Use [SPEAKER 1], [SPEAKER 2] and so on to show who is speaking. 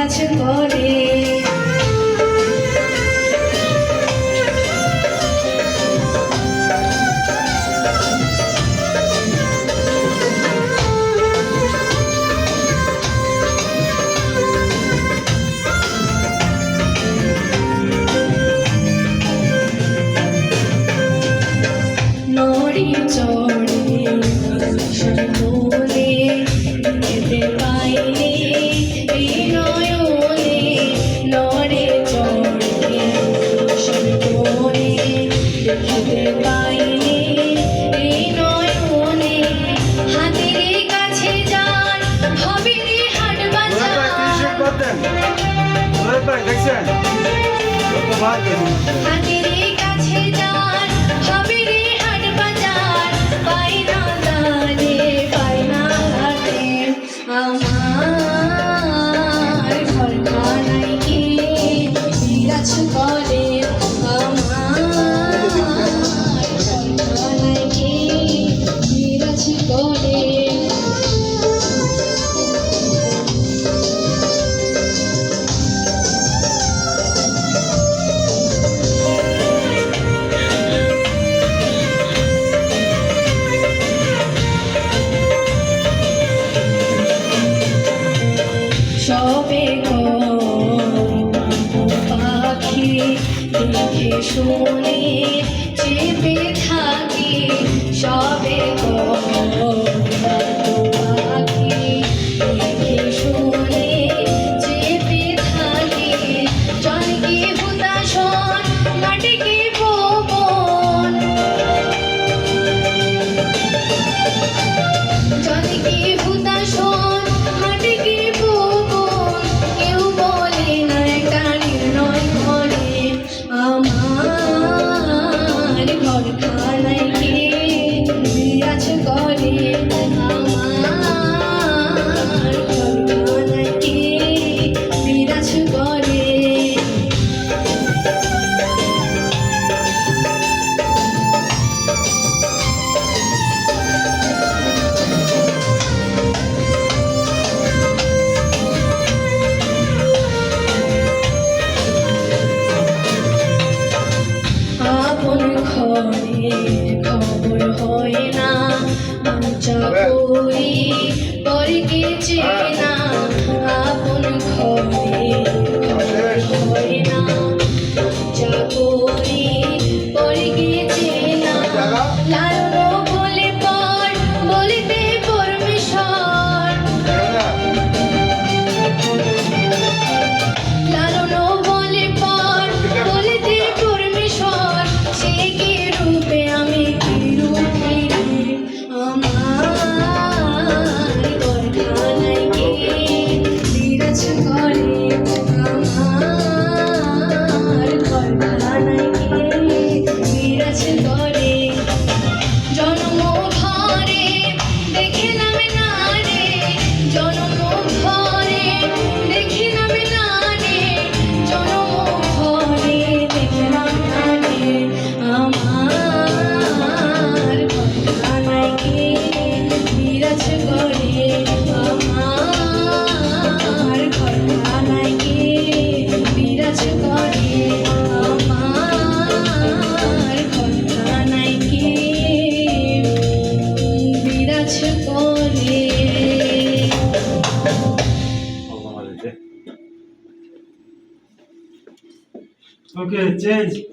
[SPEAKER 1] গাছ পরে। Bye. সবে পাখি দেখে শুনে চেপে
[SPEAKER 2] Okay, change.